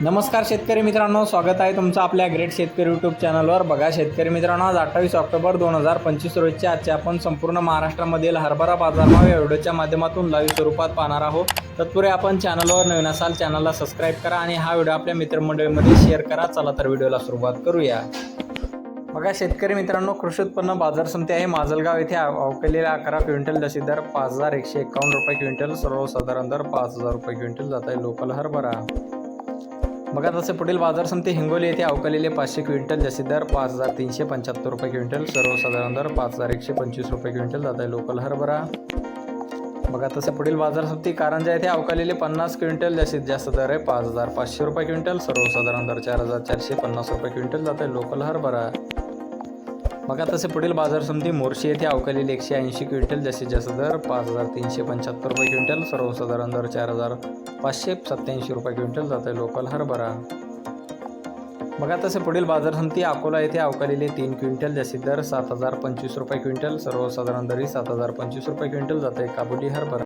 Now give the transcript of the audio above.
नमस्कार शेतकरी मित्रांनो स्वागत आहे तुमचं आपल्या ग्रेट शेतकरी यूट्यूब चॅनलवर बघा शेतकरी मित्रांनो आज अठ्ठावीस ऑक्टोबर दोन हजार पंचवीस रोजच्या आजचे आपण संपूर्ण महाराष्ट्रामधील हरभरा बाजारभाव या व्हिडिओच्या माध्यमातून लाईव्ह स्वरूपात पाहणार आहोत. तत्पूर्वी आपण चॅनलवर नवीन असाल चॅनलला सबस्क्राईब करा आणि हा व्हिडिओ आपल्या मित्रमंडळीमध्ये शेअर करा. चला तर व्हिडिओला सुरुवात करूया. बघा शेतकरी मित्रांनो कृषी उत्पन्न बाजार समिती आहे. माजलगाव येथे अवकलेला अकरा क्विंटल लसी दर पाच हजार एकशे एकावन्न रुपये क्विंटल. सर्वसाधारण दर पाच हजार रुपये क्विंटल जात आहे. लोकल हरभरा. बघा तसे पुढील बाजार समिती हिंगोली येथे अवकालेले पाचशे क्विंटल जसे दर पाच हजार तीनशे पंच्याहत्तर रुपये क्विंटल सर्वसाधारण दर पाच हजार एकशे पंचवीस रुपये क्विंटल जात आहे लोकल हरभरा. बघा तसे पुढील बाजार समिती कारंजा येथे अवकालेले पन्नास क्विंटल जास्तीत जास्त दर आहे पाच हजार पाचशे रुपये क्विंटल सर्वसाधारण दर चार हजार चारशे पन्नास रुपये क्विंटल जात आहे लोकल हरभरा. बघा तसे पुढील बाजार समिती मोर्शी येथे अवकालेले एकशे ऐंशी क्विंटल जास्तीत जास्त दर पाच हजार तीनशे पंच्याहत्तर रुपये क्विंटल सर्वसाधारण दर चार हजार पाचशे सत्याऐंशी रुपये क्विंटल जात आहे लोकल हरभरा. बघा तसे पुढील बाजार समिती अकोला येथे अवकालेले तीन क्विंटल जास्तीत दर सात हजार पंचवीस रुपये क्विंटल सर्वसाधारण दरी सात हजार पंचवीस रुपये क्विंटल जात आहे. काबुली हरभरा.